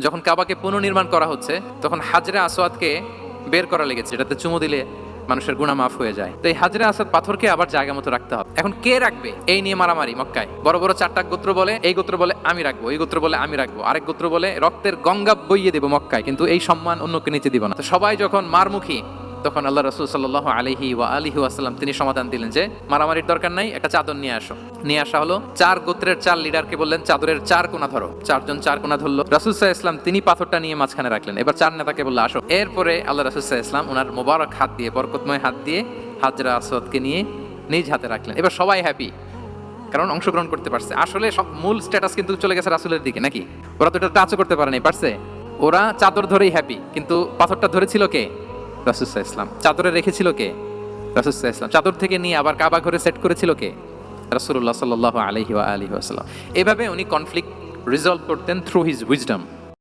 যখন কাবাকে পুনর্নির্মাণ করা হচ্ছে, তখন হাজরা আসওয়াদকে বের করা লেগেছে, এটাতে চুমু দিলে মানুষের গুণা মাফ হয়ে যায়। তো এই হাজরা আসাদ পাথরকে আবার জায়গা মতো রাখতে হবে। এখন কে রাখবে? এই নিয়ে মারামারি মক্কায়। বড় বড় চারটা গোত্র বলে, এই গোত্র বলে আমি রাখব, এই গোত্র বলে আমি রাখব। আরেক গোত্র বলে, রক্তের গঙ্গা বইয়ে দেবো মক্কায়, কিন্তু এই সম্মান অন্যকে নিচে দিব না। তো সবাই যখন মারমুখী তখন আল্লাহ রসুল সাল্লাহ আলহি ওয়া আলিহি আসসালাম তিনি সমাধান দিলেন যে, মারামারির দরকার নাই, একটা চাদর নিয়ে আসো। নিয়ে আসা হলো চার গোত্রের চার লিডারকে বললেন, চাদরের চার কোনা ধরো। চারজন চার কোনা ধরলো। রাসুল সাহা ইসলাম তিনি পাথরটা নিয়ে মাঝখানে রাখলেন। এবার চার নেতাকে বলল, আসো। এরপরে আল্লাহ রাসুল সাহা ইসলাম ওনার মোবারক হাত দিয়ে, বরকতময় হাত দিয়ে হাজরা আসদকে নিয়ে নিজ হাতে রাখলেন। এবার সবাই হ্যাপি কারণ অংশগ্রহণ করতে পারছে। আসলে সব মূল স্ট্যাটাস কিন্তু চলে গেছে রাসুলের দিকে, নাকি? ওরা তো এটা টাচও করতে পারেনি পারছে? ওরা চাদর ধরেই হ্যাপি কিন্তু পাথরটা ধরেছিল কে? রাসুসাহ ইসলাম চাদরে রেখেছিল কে? রাসুসাহ ইসলাম চাদর থেকে নিয়ে আবার কাবা ঘরে সেট করেছিল কে? রাসুল্লাহ সাল্লাহ আলহি আলহি এভাবে উনি কনফ্লিক্ট রিজলভ করতেন থ্রু হিজ উইজডম